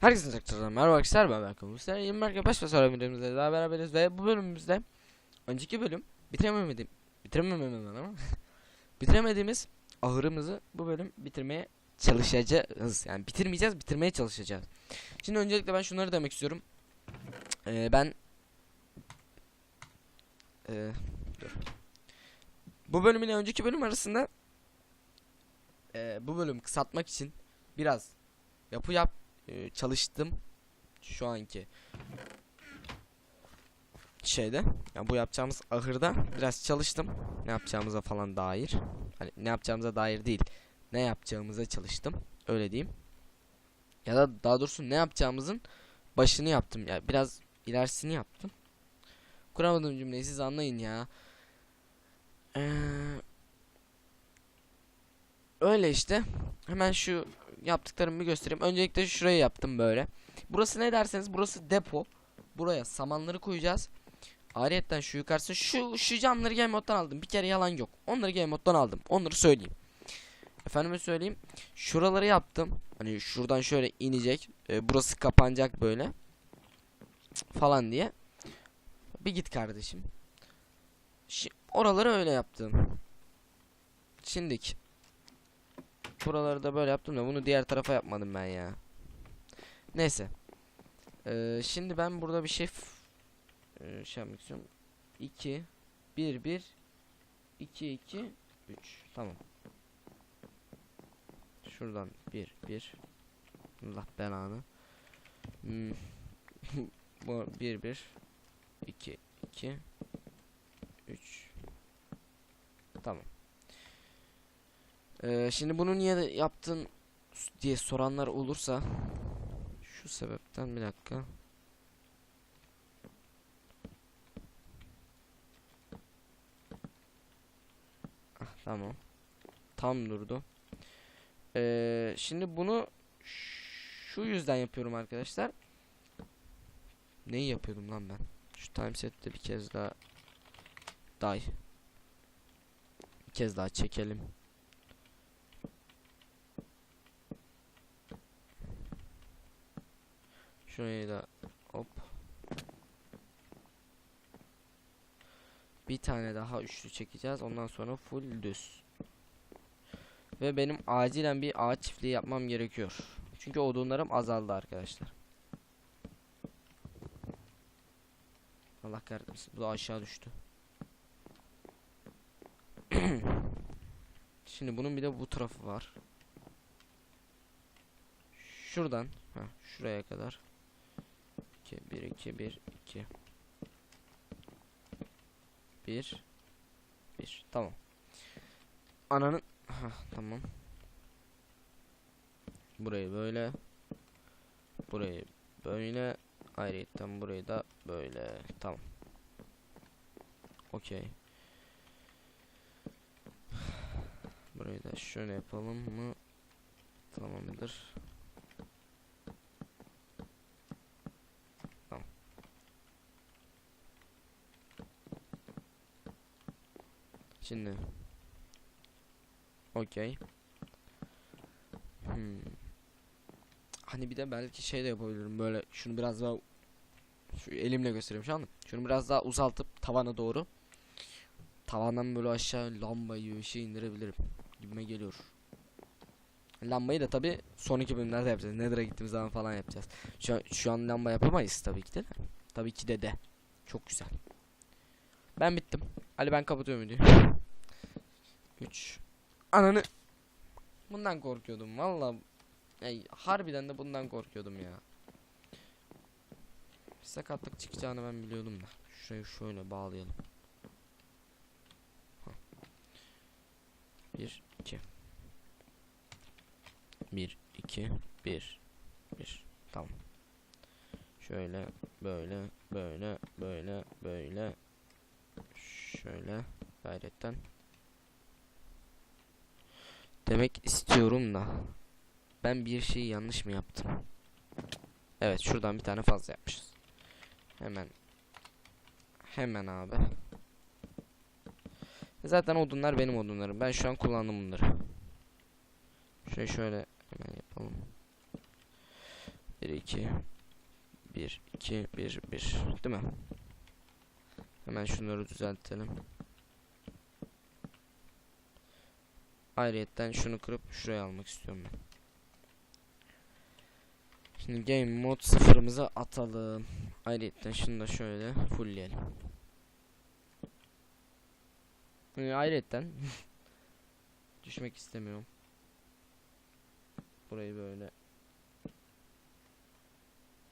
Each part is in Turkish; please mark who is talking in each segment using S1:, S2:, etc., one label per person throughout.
S1: Herkese tekrardan merhaba arkadaşlar ben Berkan Mustafa. Yeni Berkan Baş sonra videomuzda daha beraberiz ve bu bölümümüzde önceki bölüm bitirememedim bitirememem bitiremediğimiz ahırımızı bu bölüm bitirmeye çalışacağız. Yani bitirmeyeceğiz, bitirmeye çalışacağız. Şimdi öncelikle ben şunları demek istiyorum. Ee, ben Ee, dur. Bu bölüm ile önceki bölüm arasında ee, bu bölüm kısaltmak için biraz yapı yap e, çalıştım şu anki şeyde. Yani bu yapacağımız ahırda biraz çalıştım. Ne yapacağımıza falan dair. Hani ne yapacağımıza dair değil ne yapacağımıza çalıştım. Öyle diyeyim. Ya da daha doğrusu ne yapacağımızın başını yaptım. Ya yani biraz ilerisini yaptım. Kuramadım cümleyi siz anlayın ya. Ee, öyle işte. Hemen şu yaptıklarımı göstereyim. Öncelikle şurayı yaptım böyle. Burası ne derseniz burası depo. Buraya samanları koyacağız. Ayrıyetten şu yukarısı şu şu camları game moddan aldım. Bir kere yalan yok. Onları game moddan aldım. Onları söyleyeyim. Efendime söyleyeyim. Şuraları yaptım. Hani şuradan şöyle inecek. Ee, burası kapanacak böyle. Falan diye. Bir git kardeşim. Şi oraları öyle yaptım. Şimdik. Buraları da böyle yaptım da bunu diğer tarafa yapmadım ben ya. Neyse. Ee, şimdi ben burada bir şey ee, şey yapmak istiyorum. 2 1 1 2 2 3 tamam. Şuradan 1 1 Allah belanı. Hmm. Bu 1 1 2 2 3 Tamam. Ee, şimdi bunu niye yaptın diye soranlar olursa şu sebepten bir dakika. Ah, tamam. Tam durdu. Ee, şimdi bunu şu yüzden yapıyorum arkadaşlar. Neyi yapıyordum lan ben? Şu timeset'te bir kez daha day. Bir kez daha çekelim. Şurayı da hop. Bir tane daha üçlü çekeceğiz. Ondan sonra full düz. Ve benim acilen bir ağaç çiftliği yapmam gerekiyor. Çünkü odunlarım azaldı arkadaşlar. Allah kahretmesin. Bu da aşağı düştü. Şimdi bunun bir de bu tarafı var. Şuradan, ha şuraya kadar. 2 1 2 1 2 1 1 tamam. Ananın ha tamam. Burayı böyle burayı böyle ayrıyetten burayı da böyle tamam. Okey. Burayı da şöyle yapalım mı? Tamamdır. Şimdi. Okey. Hmm. Hani bir de belki şey de yapabilirim böyle şunu biraz daha şu elimle göstereyim şu an. Şunu biraz daha uzaltıp tavana doğru tavandan böyle aşağı lambayı ışığı indirebilirim gibime geliyor. Lambayı da tabi sonraki bölümlerde yapacağız. Nether'a gittiğimiz zaman falan yapacağız. Şu an, şu an lamba yapamayız tabii ki de. Tabii ki de de. Çok güzel. Ben bittim. Ali ben kapatıyorum videoyu. 3 Ananı Bundan korkuyordum valla. Harbiden de bundan korkuyordum ya. Bir sakatlık çıkacağını ben biliyordum da. Şurayı şöyle bağlayalım. 1 2 1 2 1 1 Tamam. Şöyle böyle böyle böyle böyle şöyle gayretten demek istiyorum da ben bir şeyi yanlış mı yaptım? Evet şuradan bir tane fazla yapmışız. Hemen hemen abi. Zaten odunlar benim odunlarım. Ben şu an kullandım bunları. Şöyle şöyle hemen yapalım. 1 2 1 2 1 1 değil mi? Hemen şunları düzeltelim. Ayrıyetten şunu kırıp şuraya almak istiyorum ben. Şimdi game mod sıfırımıza atalım. Ayrıyetten şunu da şöyle fullleyelim. Ee, Ayrıyetten düşmek istemiyorum. Burayı böyle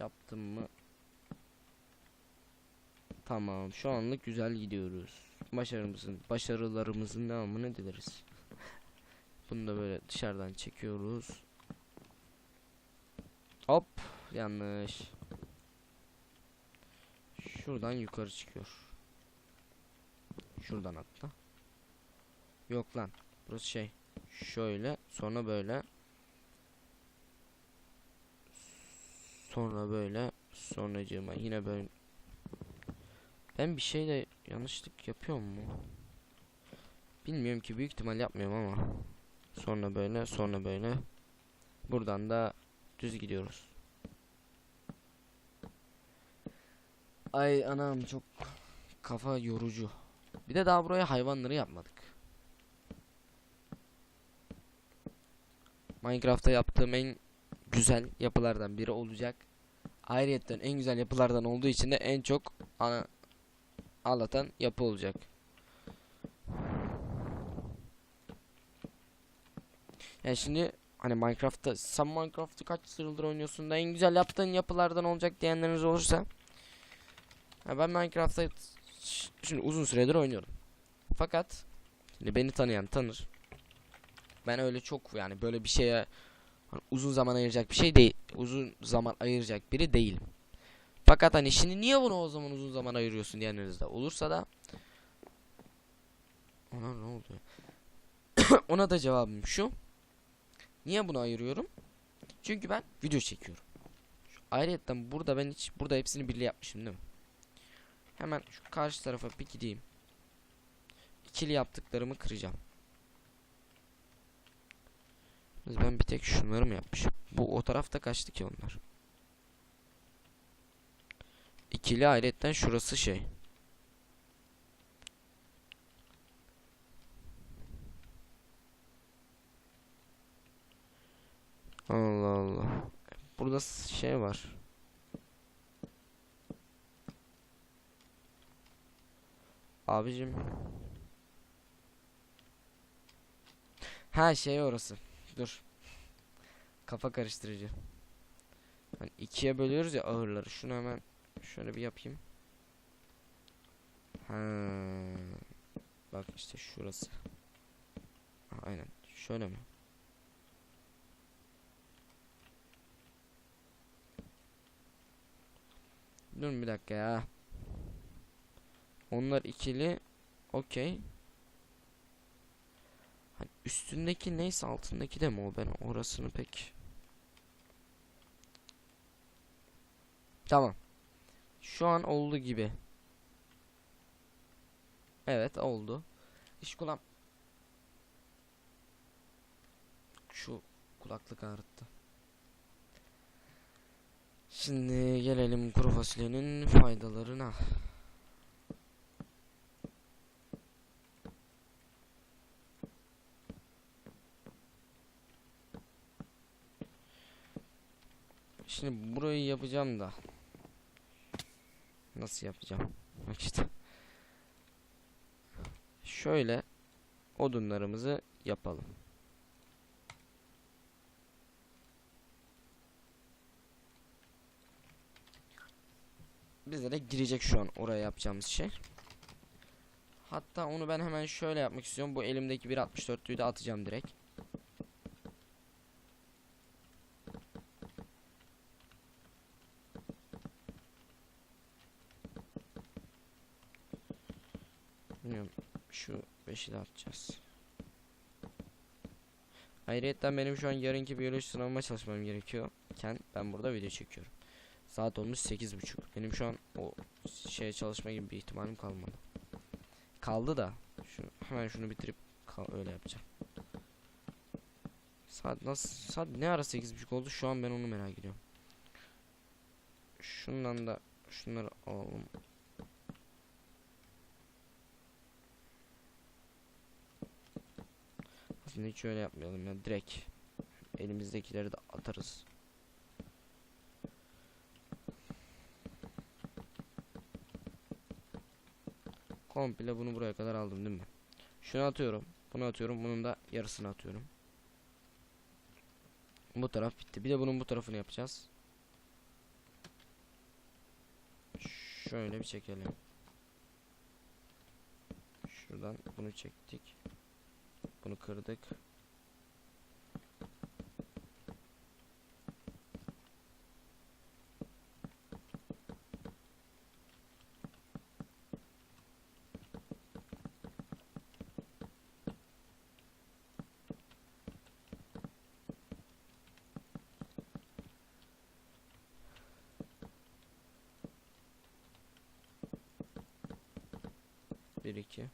S1: yaptım mı? Tamam. Şu anlık güzel gidiyoruz. Başarımızın, başarılarımızın devamını dileriz. Bunu da böyle dışarıdan çekiyoruz. Hop, yanlış. Şuradan yukarı çıkıyor. Şuradan atla. Yok lan. Burası şey. Şöyle, sonra böyle. Sonra böyle, sonracığıma yine böyle. Ben bir şeyle yanlışlık yapıyor mu? Bilmiyorum ki büyük ihtimal yapmıyorum ama. Sonra böyle, sonra böyle. Buradan da düz gidiyoruz. Ay anam çok kafa yorucu. Bir de daha buraya hayvanları yapmadık. Minecraft'ta yaptığım en güzel yapılardan biri olacak. Ayrıyetten en güzel yapılardan olduğu için de en çok ana anlatan yapı olacak. Yani şimdi hani Minecraft'ta sen Minecraft'ı kaç yıldır oynuyorsun da en güzel yaptığın yapılardan olacak diyenleriniz olursa ya ben Minecraft'ta şimdi uzun süredir oynuyorum. Fakat şimdi beni tanıyan tanır. Ben öyle çok yani böyle bir şeye hani uzun zaman ayıracak bir şey değil. Uzun zaman ayıracak biri değilim. Fakat hani şimdi niye bunu o zaman uzun zaman ayırıyorsun diyenleriniz de olursa da ona ne oldu? Ona da cevabım şu. Niye bunu ayırıyorum? Çünkü ben video çekiyorum. Ayrıyetten burada ben hiç burada hepsini birlikte yapmışım değil mi? Hemen şu karşı tarafa bir gideyim. İkili yaptıklarımı kıracağım. Ben bir tek şunları mı yapmışım? Bu o tarafta kaçtı ki onlar. İkili ayrıyetten şurası şey. Allah Allah. Burada şey var. Abicim. Ha şey orası. Dur. Kafa karıştırıcı. Hani ikiye bölüyoruz ya ağırları. Şunu hemen şöyle bir yapayım. Ha. Bak işte şurası. Aynen. Şöyle mi? Dur bir dakika ya. Onlar ikili. Okey. Hani üstündeki neyse altındaki de mi o ben orasını pek. Tamam. Şu an oldu gibi. Evet oldu. İş kulağım. Şu kulaklık ağrıttı. Şimdi gelelim kuru fasulyenin faydalarına. Şimdi burayı yapacağım da. Nasıl yapacağım? Bak işte. Şöyle odunlarımızı yapalım. Bize de girecek şu an oraya yapacağımız şey. Hatta onu ben hemen şöyle yapmak istiyorum. Bu elimdeki 1.64'lüyü de atacağım direkt. Bilmiyorum. Şu 5'i de atacağız. Ayrıca benim şu an yarınki biyoloji sınavıma çalışmam gerekiyorken ben burada video çekiyorum. Saat olmuş 8.30. Benim şu an o şeye çalışma gibi bir ihtimalim kalmadı. Kaldı da şu hemen şunu bitirip öyle yapacağım. Saat nasıl saat ne ara 8.30 oldu şu an ben onu merak ediyorum. Şundan da şunları alalım. Aslında hiç öyle yapmayalım ya direkt elimizdekileri de atarız. Komple bunu buraya kadar aldım değil mi? Şunu atıyorum. Bunu atıyorum. Bunun da yarısını atıyorum. Bu taraf bitti. Bir de bunun bu tarafını yapacağız. Şöyle bir çekelim. Şuradan bunu çektik. Bunu kırdık. Bir iki.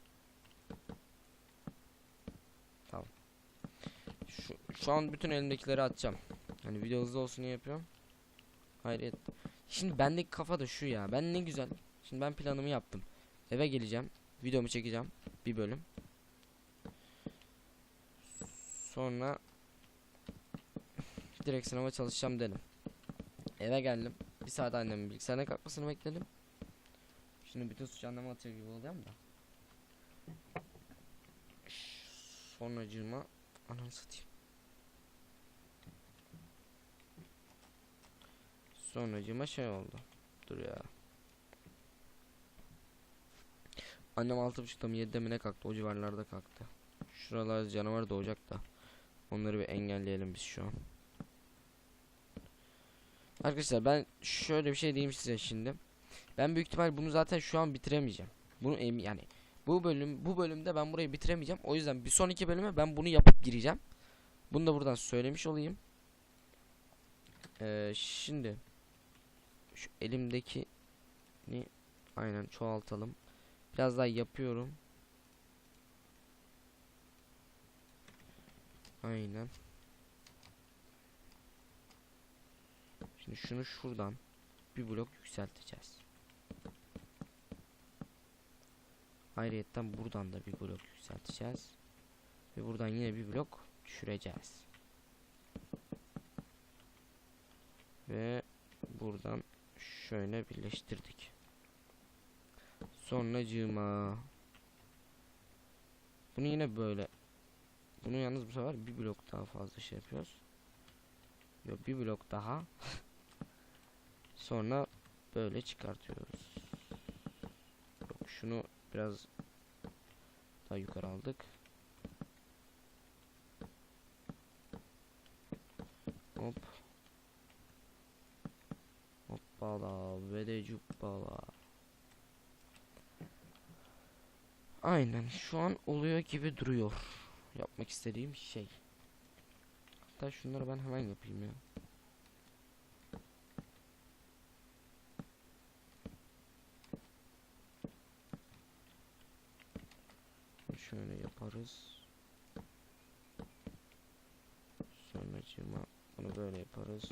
S1: Tamam. Şu, an bütün elimdekileri atacağım. Hani video hızlı olsun diye yapıyorum. Hayret. Şimdi bendeki kafa da şu ya. Ben ne güzel. Şimdi ben planımı yaptım. Eve geleceğim. Videomu çekeceğim. Bir bölüm. Sonra direkt sınava çalışacağım dedim. Eve geldim. Bir saat annemin bilgisayarına kalkmasını bekledim. Şimdi bütün suç anneme atıyor gibi oluyorum da. Sonracığıma ananı satayım. Sonracığıma şey oldu. Dur ya. Annem altı buçukta mı yedide mi ne kalktı o civarlarda kalktı. Şuralarda canavar doğacak da. Onları bir engelleyelim biz şu an. Arkadaşlar ben şöyle bir şey diyeyim size şimdi. Ben büyük ihtimal bunu zaten şu an bitiremeyeceğim. Bunu yani bu bölüm bu bölümde ben burayı bitiremeyeceğim. O yüzden bir sonraki bölüme ben bunu yapıp gireceğim. Bunu da buradan söylemiş olayım. Ee, şimdi şu elimdeki ni aynen çoğaltalım. Biraz daha yapıyorum. Aynen. Şimdi şunu şuradan bir blok yükselteceğiz. Ayrıyetten buradan da bir blok yükselteceğiz. Ve buradan yine bir blok düşüreceğiz. Ve buradan şöyle birleştirdik. Sonracığıma bunu yine böyle bunu yalnız bu sefer bir blok daha fazla şey yapıyoruz. Yok bir blok daha. Sonra böyle çıkartıyoruz. Yok şunu biraz daha yukarı aldık. Hop. Hoppala ve de cuppala. Aynen şu an oluyor gibi duruyor. Yapmak istediğim şey. Hatta şunları ben hemen yapayım ya. Şöyle yaparız. Sonracığıma bunu böyle yaparız.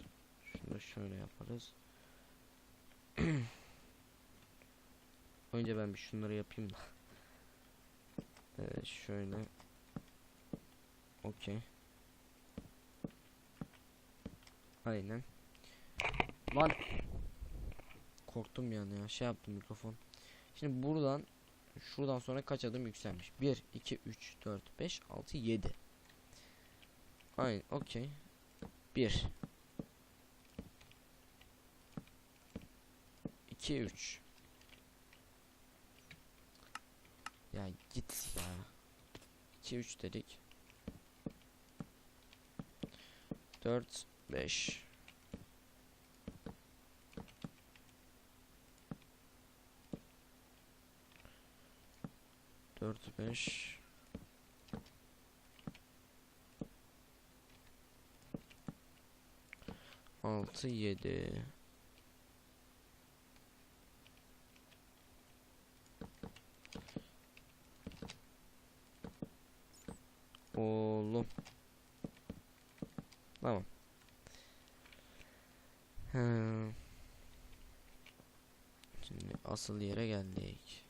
S1: Şunu da şöyle yaparız. Önce ben bir şunları yapayım da. Evet şöyle. Okey. Aynen. Lan. Korktum yani ya. Şey yaptım mikrofon. Şimdi buradan şuradan sonra kaç adım yükselmiş? 1 2 3 4 5 6 7. Aynen okey. 1 2 3 Ya git ya. 2 3 dedik. 4 5 4 5 6 7 Oğlum. Tamam. Hmm. Şimdi asıl yere geldik.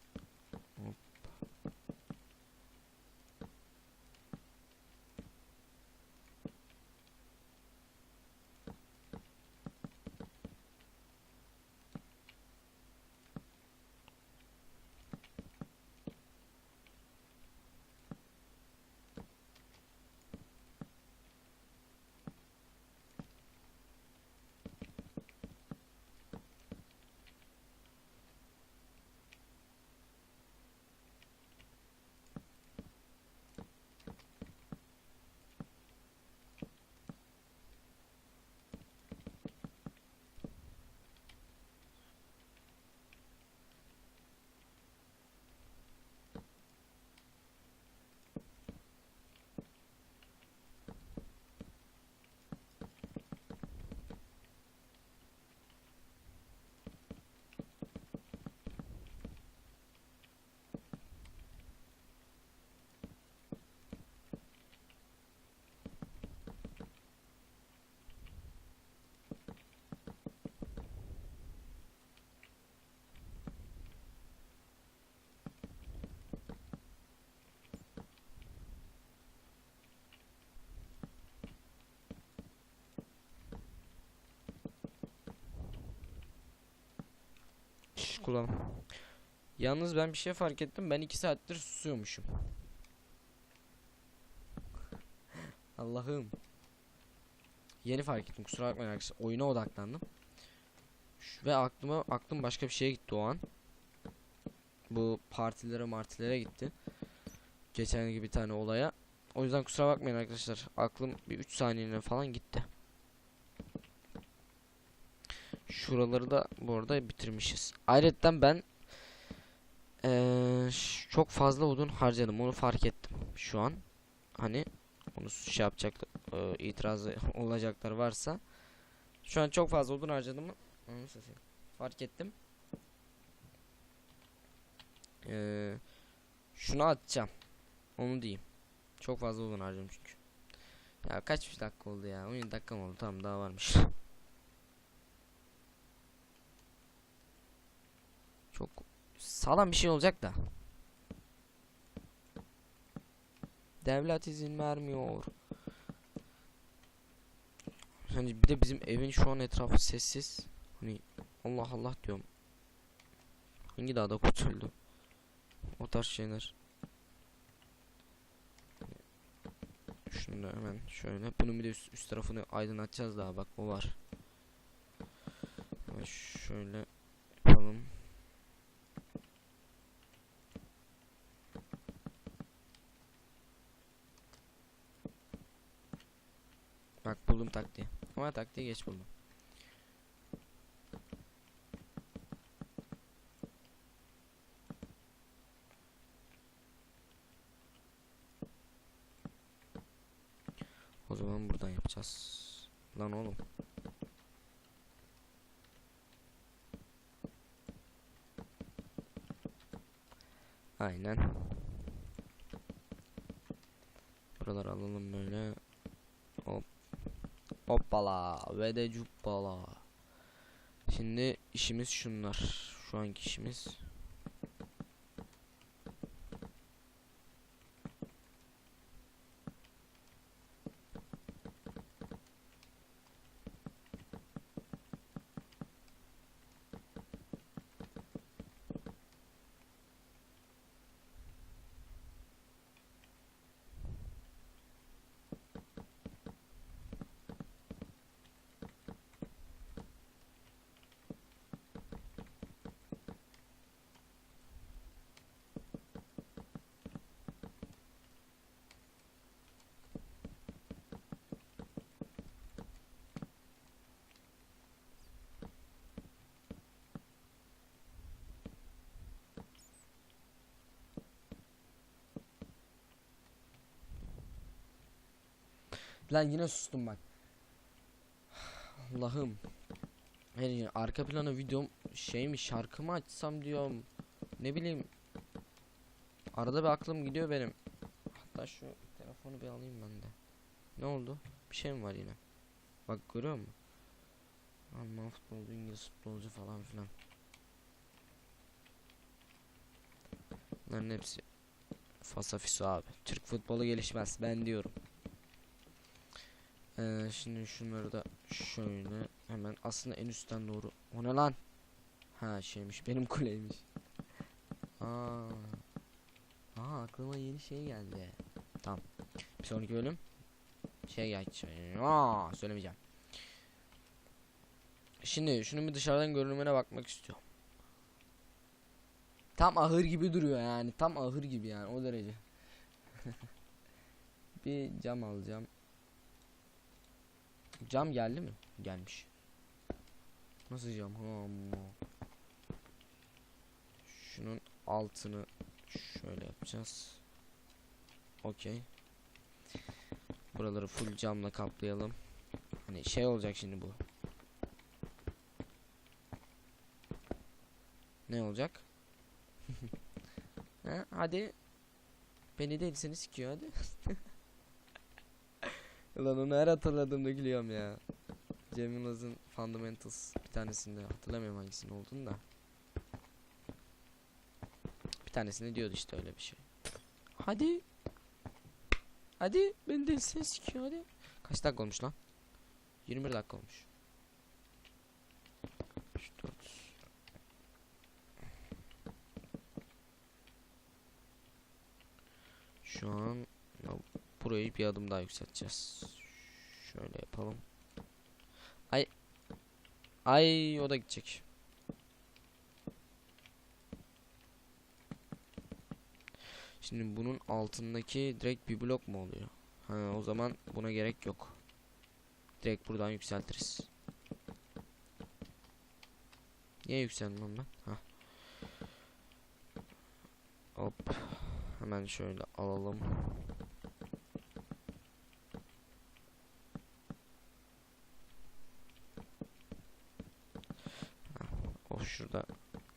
S1: Kulağım. Yalnız ben bir şey fark ettim. Ben iki saattir susuyormuşum. Allah'ım. Yeni fark ettim. Kusura bakmayın arkadaşlar. Oyuna odaklandım. Ve aklıma aklım başka bir şeye gitti o an. Bu partilere martilere gitti. Geçen gibi bir tane olaya. O yüzden kusura bakmayın arkadaşlar. Aklım bir 3 saniyene falan gitti. Şuraları da bu arada bitirmişiz. Ayrıca ben eee, ş- çok fazla odun harcadım. Onu fark ettim şu an. Hani onu şey yapacak eee, itirazı olacaklar varsa. Şu an çok fazla odun harcadım. Fark ettim. Eee şunu atacağım. Onu diyeyim. Çok fazla odun harcadım çünkü. Ya kaç dakika oldu ya? 17 dakika mı oldu? Tamam daha varmış. Çok sağlam bir şey olacak da. Devlet izin vermiyor. Hani bir de bizim evin şu an etrafı sessiz. Hani Allah Allah diyorum. Hangi dağda kurtuldu? O tarz şeyler. Şunu da hemen şöyle. Bunun bir de üst, üst tarafını aydınlatacağız daha bak o var. Hemen şöyle yapalım. Bak buldum taktiği. Ama taktiği geç buldum. O zaman buradan yapacağız. Lan oğlum. Aynen. Buraları alalım böyle. Hop. Hoppala ve de cuppala. Şimdi işimiz şunlar. Şu anki işimiz. Lan yine sustum bak. Allah'ım. Hayır ya, arka planı videom şey mi şarkı mı açsam diyorum. Ne bileyim. Arada bir aklım gidiyor benim. Hatta şu telefonu bir alayım ben de. Ne oldu? Bir şey mi var yine? Bak görüyor musun? Alman futbolcu, İngiliz futbolcu falan filan. Bunların hepsi fasafiso abi. Türk futbolu gelişmez ben diyorum. Ee, şimdi şunları da şöyle hemen aslında en üstten doğru. O ne lan? Ha şeymiş benim kuleymiş. Aa. Aa aklıma yeni şey geldi. Tamam. Bir sonraki bölüm şey geç. Aa söylemeyeceğim. Şimdi şunun bir dışarıdan görünümüne bakmak istiyorum. Tam ahır gibi duruyor yani. Tam ahır gibi yani o derece. bir cam alacağım. Cam geldi mi? Gelmiş. Nasıl cam? Ha. Şunun altını şöyle yapacağız. Okey. Buraları full camla kaplayalım. Hani şey olacak şimdi bu. Ne olacak? ha, hadi. Beni değil seni sikiyor hadi. Ulan onu her hatırladığımda gülüyorum ya. Cem Yılmaz'ın Fundamentals bir tanesinde hatırlamıyorum hangisinin olduğunu da. Bir tanesini diyordu işte öyle bir şey. Hadi. Hadi beni değil seni sikiyor hadi. Kaç dakika olmuş lan? 21 dakika olmuş. 3, 4. Şu an ya burayı bir adım daha yükselteceğiz. Şöyle yapalım. Ay. Ay o da gidecek. Şimdi bunun altındaki direkt bir blok mu oluyor? Ha o zaman buna gerek yok. Direkt buradan yükseltiriz. Niye yükseldim ben? Ha. Hop. Hemen şöyle alalım. Ha, O şurada.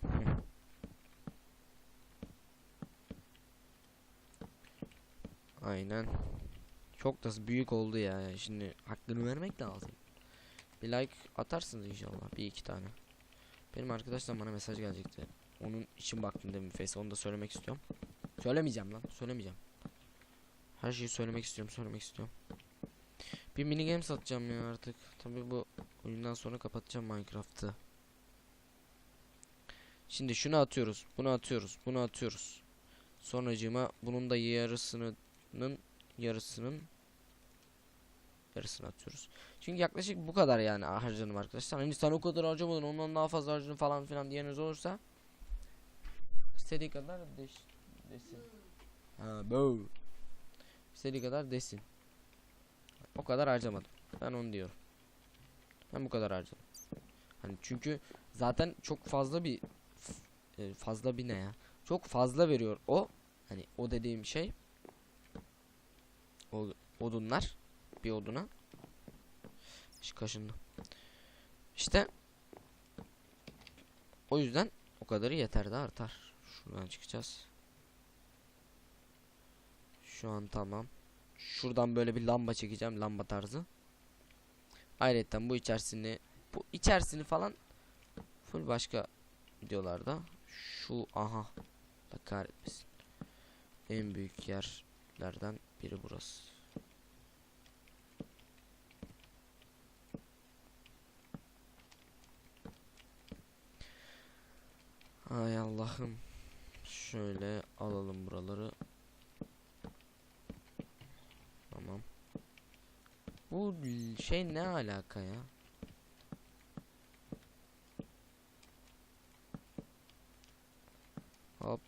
S1: Hı. Aynen. Çok da büyük oldu ya. Şimdi hakkını vermek lazım. Bir like atarsınız inşallah. Bir iki tane. Benim arkadaşlar bana mesaj gelecekti. Onun için baktım demin face. Onu da söylemek istiyorum. Söylemeyeceğim lan. Söylemeyeceğim. Her şeyi söylemek istiyorum. Söylemek istiyorum. Bir mini game satacağım ya artık. Tabii bu oyundan sonra kapatacağım Minecraft'ı. Şimdi şunu atıyoruz. Bunu atıyoruz. Bunu atıyoruz. Sonracığıma bunun da yarısının yarısının yarısını atıyoruz. Çünkü yaklaşık bu kadar yani harcadım arkadaşlar. Hani sen o kadar harcamadın ondan daha fazla harcadın falan filan diyeniniz olursa istediği kadar deş, desin. Ha bu. İstediği kadar desin. O kadar harcamadım. Ben onu diyorum. Ben bu kadar harcadım. Hani çünkü zaten çok fazla bir e, fazla bir ne ya? Çok fazla veriyor o. Hani o dediğim şey o odunlar bir oduna Şu kaşındı. İşte o yüzden o kadarı yeter de artar. Şuradan çıkacağız. Şu an tamam. Şuradan böyle bir lamba çekeceğim lamba tarzı. Ayrıca bu içerisini bu içerisini falan full başka videolarda şu aha da kahretmesin. En büyük yerlerden biri burası. Ay Allah'ım. Şöyle alalım buraları. Tamam. Bu şey ne alaka ya? Hop.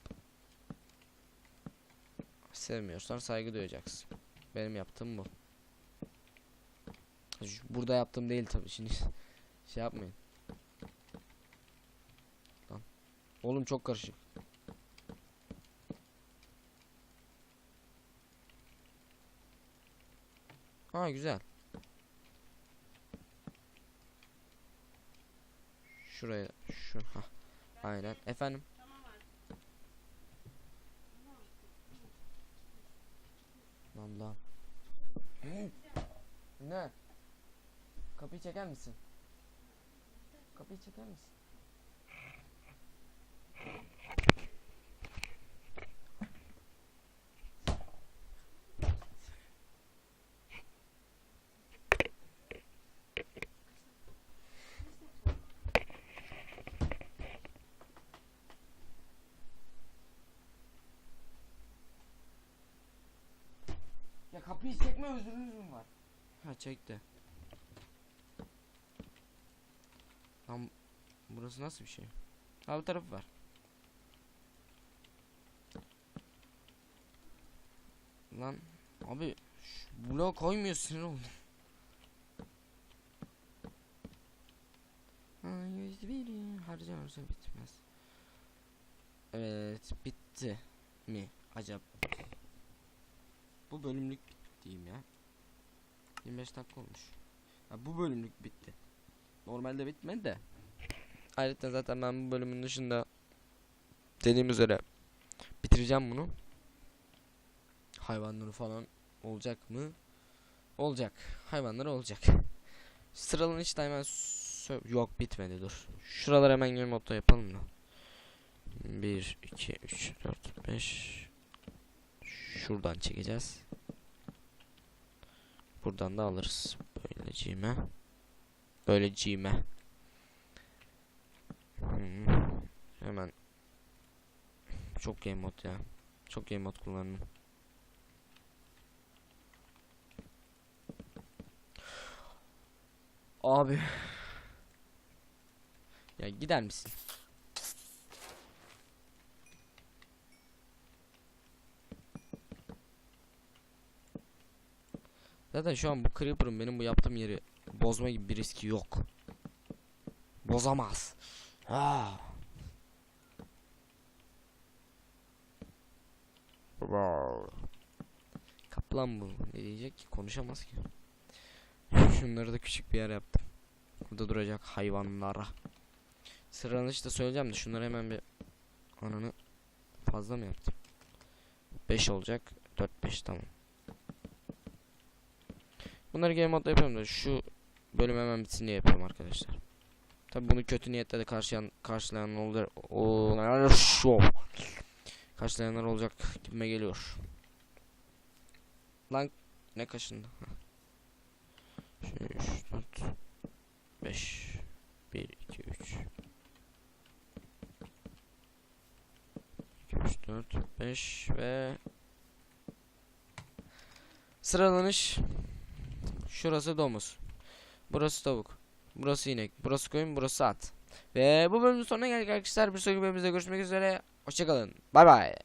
S1: Sevmiyorsan saygı duyacaksın. Benim yaptığım bu. Burada yaptığım değil tabii şimdi. şey yapmayın. Lan. Oğlum çok karışık. Ha güzel. Şuraya şu ha. Aynen. Efendim. Allah. Ne? Kapıyı çeker misin? Kapıyı çeker misin? Kapıyı çekme özürünüz mü var? Ha çekti. Lan burası nasıl bir şey? Ha bu tarafı var. Lan abi bloğa koymuyor sinir oldum. Biri harcanırsa bitmez. Evet bitti mi acaba? Bu bölümlük diyeyim ya. 25 dakika olmuş. Ha, bu bölümlük bitti. Normalde bitmedi de. Ayrıca zaten ben bu bölümün dışında dediğim üzere bitireceğim bunu. Hayvanları falan olacak mı? Olacak. Hayvanları olacak. Sıralanış da hemen yok bitmedi dur. Şuraları hemen game modda yapalım da. 1 2 3 4 5 Şuradan çekeceğiz. Buradan da alırız. Böyle cime. Böyle cime. Hmm. Hemen. Çok game mod ya. Çok game mod kullandım. Abi. Ya gider misin? Zaten şu an bu Creeper'ın benim bu yaptığım yeri bozma gibi bir riski yok. Bozamaz. Wow. Kaplan bu. Ne diyecek ki? Konuşamaz ki. Şunları da küçük bir yer yaptım. Burada duracak hayvanlara. Sıralanışı da söyleyeceğim de şunları hemen bir ananı fazla mı yaptım? 5 olacak. 4 5 tamam. Bunları game modda yapıyorum da şu bölüm hemen bitsin diye yapıyorum arkadaşlar. Tabi bunu kötü niyetle de karşılayan karşılayanlar olacak. O şu karşılayanlar olacak gibime geliyor. Lan ne kaşındı? Heh. Şu 3 4 5 1 2 3 2 3 4 5 ve sıralanış Şurası domuz. Burası tavuk. Burası inek. Burası koyun. Burası at. Ve bu bölümün sonuna geldik arkadaşlar. Bir sonraki bölümümüzde görüşmek üzere. Hoşçakalın. Bay bay.